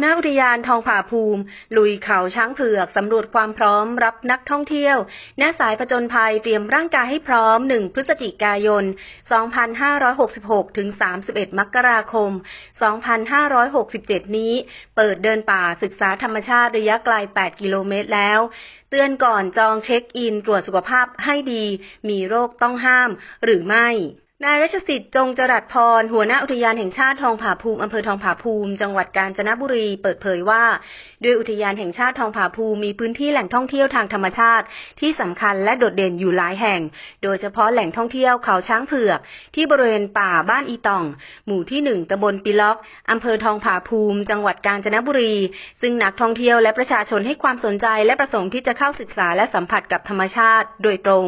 หน้าอุทยานทองผาภูมิ ลุยเขาช้างเผือกสำรวจความพร้อมรับนักท่องเที่ยวณสายผจญภัยเตรียมร่างกายให้พร้อม 1 พฤศจิกายน 2566 ถึง 31 มกราคม 2567 นี้ เปิดเดินป่าศึกษาธรรมชาติระยะไกล 8 กิโลเมตรแล้ว เตือนก่อนจองเช็คอินตรวจสุขภาพให้ดี มีโรคต้องห้ามหรือไม่ นายรัชสิทธิ์จงจรัสพร หัวหน้าอุทยานแห่งชาติทองผาภูมิอำเภอทองผาภูมิ จังหวัดกาญจนบุรีเปิดเผยว่า ด้วยอุทยานแห่งชาติทองผาภูมิมีพื้นที่แหล่งท่องเที่ยวทางธรรมชาติ ที่สำคัญและโดดเด่นอยู่หลายแห่ง โดยเฉพาะแหล่งท่องเที่ยวเขาช้างเผือก ที่บริเวณป่าบ้านอีตอง หมู่ที่หนึ่งตำบลปิล็อกอำเภอทองผาภูมิ จังหวัดกาญจนบุรี ซึ่งนักท่องเที่ยวและประชาชนให้ความสนใจและประสงค์ที่จะเข้าศึกษาและสัมผัสกับธรรมชาติ โดยตรง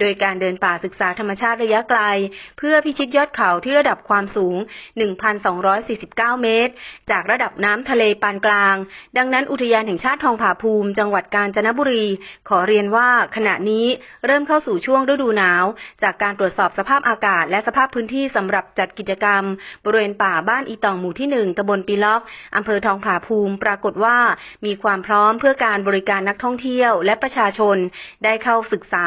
โดยการเดินป่าศึกษาธรรมชาติระยะไกลเพื่อพิชิตยอดเขาที่ระดับความสูง 1,249 เมตร จากระดับน้ำทะเลปานกลาง ดังนั้นอุทยานแห่งชาติทองผาภูมิจังหวัดกาญจนบุรี ขอเรียนว่าขณะนี้เริ่มเข้าสู่ช่วงฤดูหนาว จากการตรวจสอบสภาพอากาศ และสภาพพื้นที่สำหรับจัดกิจกรรม บริเวณป่าบ้านอีตองหมู่ที่หนึ่งตำบลปีล็อกอำเภอทองผาภูมิ ปรากฏว่ามีความพร้อมเพื่อการบริการนักท่องเที่ยว และประชาชน ได้เข้าศึกษา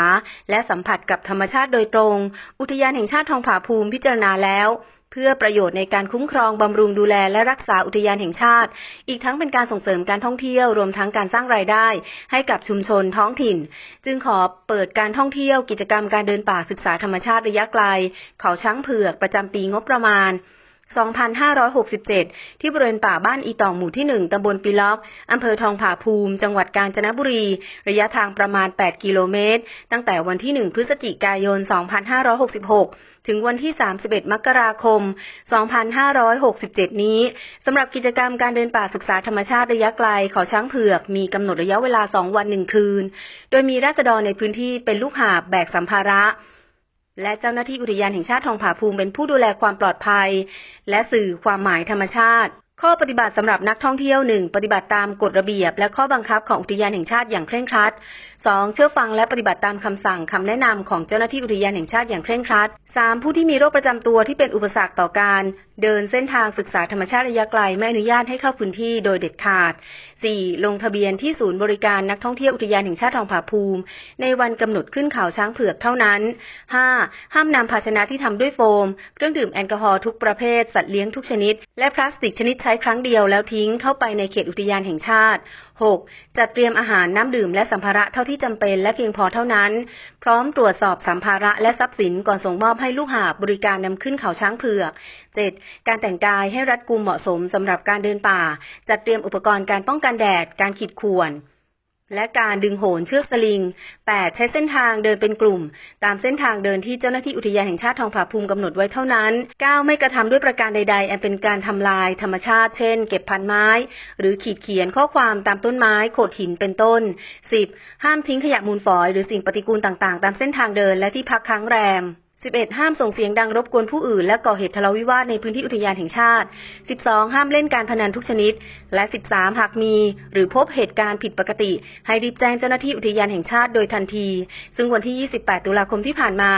และสัมผัสกับธรรมชาติโดยตรง อุทยานแห่งชาติทองผาภูมิพิจารณาแล้ว เพื่อประโยชน์ในการคุ้มครองบำรุงดูแลและรักษาอุทยานแห่งชาติ อีกทั้งเป็นการส่งเสริมการท่องเที่ยวรวมทั้งการสร้างรายได้ ให้กับชุมชนท้องถิ่น จึงขอเปิดการท่องเที่ยวกิจกรรมการเดินป่าศึกษาธรรมชาติระยะไกล เขาช้างเผือกประจำปีงบประมาณ 2567 ที่บริเวณป่าบ้านอีตองหมู่ที่ 1 ตำบลปีล็อก อำเภอทองผาภูมิ จังหวัดกาญจนบุรี ระยะทางประมาณ 8 กิโลเมตร ตั้งแต่วันที่ 1 พฤศจิกายน 2566 ถึงวันที่ 31 มกราคม 2567 นี้ สำหรับกิจกรรมการเดินป่าศึกษาธรรมชาติระยะไกลเขาช้างเผือก มีกำหนดระยะเวลา 2 วัน 1 คืน โดยมีราษฎรในพื้นที่เป็นลูกหาบแบกสัมภาระ และเจ้าหน้าที่อุทยานแห่งชาติทองผาภูมิเป็นผู้ดูแลความปลอดภัย และสื่อความหมายธรรมชาติ ข้อปฏิบัติสำหรับนักท่องเที่ยวหนึ่งปฏิบัติตามกฎระเบียบ และข้อบังคับของอุทยานแห่งชาติอย่างเคร่งครัด 2. เชื่อฟังและปฏิบัติตามคำสั่งคำแนะนำของเจ้าหน้าที่อุทยานแห่งชาติอย่างเคร่งครัด 3. ผู้ที่มีโรคประจำตัวที่เป็นอุปสรรคต่อการ เดินเส้นทางศึกษาธรรมชาติระยะไกลไม่อนุญาตให้เข้าพื้นที่โดยเด็ดขาด 4. ลงทะเบียนที่ศูนย์บริการนักท่องเที่ยวอุทยานแห่งชาติทองผาภูมิ ในวันกำหนดขึ้นเขาช้างเผือกเท่านั้น 5. ห้ามนำภาชนะที่ทำด้วยโฟม เครื่องดื่มแอลกอฮอล์ทุกประเภท สัตว์เลี้ยงทุกชนิด และพลาสติกชนิดใช้ครั้งเดียวแล้วทิ้งเข้าไปในเขตอุทยานแห่งชาติ 6. จัดเตรียมอาหารน้ำดื่มและสัมภาระเท่าที่จำเป็นและเพียงพอเท่านั้น พร้อมตรวจสอบสัมภาระและทรัพย์สินก่อนส่งมอบให้ลูกหาบบริการนำขึ้นเขาช้างเผือก 7. การแต่งกายให้รัดกุมเหมาะสมสำหรับการเดินป่า จัดเตรียมอุปกรณ์การป้องกันแดด การขีดข่วน และการดึงโหนเชือกสลิง 8. ใช้เส้นทางเดินเป็นกลุ่ม ตามเส้นทางเดินที่เจ้าหน้าที่อุทยานแห่งชาติทองผาภูมิกำหนดไว้เท่านั้น 9. ไม่กระทำด้วยประการใด ๆ อันเป็นการทำลายธรรมชาติ เช่น เก็บพันไม้ หรือขีดเขียนข้อความตามต้นไม้ โขดหินเป็นต้น 10. ห้ามทิ้งขยะมูลฝอย หรือสิ่งปฏิกูลต่างๆ ตามเส้นทางเดินและที่พักค้างแรม 11. ห้ามส่งเสียงดังรบกวนผู้อื่น และก่อเหตุทะเลาะวิวาทในพื้นที่อุทยานแห่งชาติ 12. ห้ามเล่นการพนันทุกชนิด และ 13 หากมี หรือพบเหตุการณ์ผิดปกติ ให้รีบแจ้งเจ้าหน้าที่อุทยานแห่งชาติโดยทันที ซึ่งวันที่ 28 ตุลาคมที่ผ่านมา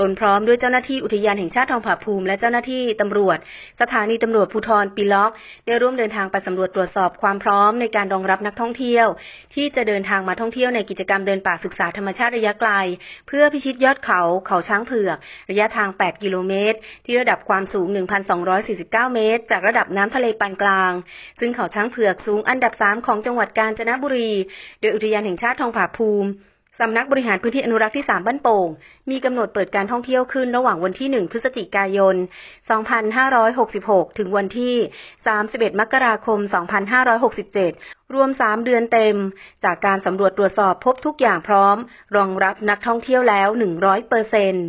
ตนพร้อมด้วยเจ้าหน้าที่อุทยานแห่งชาติทองผาภูมิ และเจ้าหน้าที่ตำรวจ สถานีตำรวจภูธรปีล็อก ได้ร่วมเดินทางไปสำรวจตรวจสอบความพร้อมในการรองรับนักท่องเที่ยว ที่จะเดินทางมาท่องเที่ยวในกิจกรรมเดินป่าศึกษาธรรมชาติระยะไกล เพื่อพิชิตยอดเขาเขาช้างเผือก ระยะทาง 8 กิโลเมตร ที่ระดับความสูง 1,249 เมตร จากระดับน้ำทะเลปานกลาง ซึ่งเขาช้างเผือกสูงอันดับ 3 ของจังหวัดกาญจนบุรี โดยอุทยานแห่งชาติทองผาภูมิ สำนักบริหารพื้นที่อนุรักษ์ที่ 3 บ้านโป่ง มีกำหนดเปิดการท่องเที่ยวขึ้นระหว่างวันที่ 1 พฤศจิกายน 2566 ถึงวันที่ 31 มกราคม 2567 รวม 3 เดือนเต็ม จากการสำรวจตรวจสอบพบทุกอย่างพร้อม รองรับนักท่องเที่ยวแล้ว 100%เปอร์เซ็นต์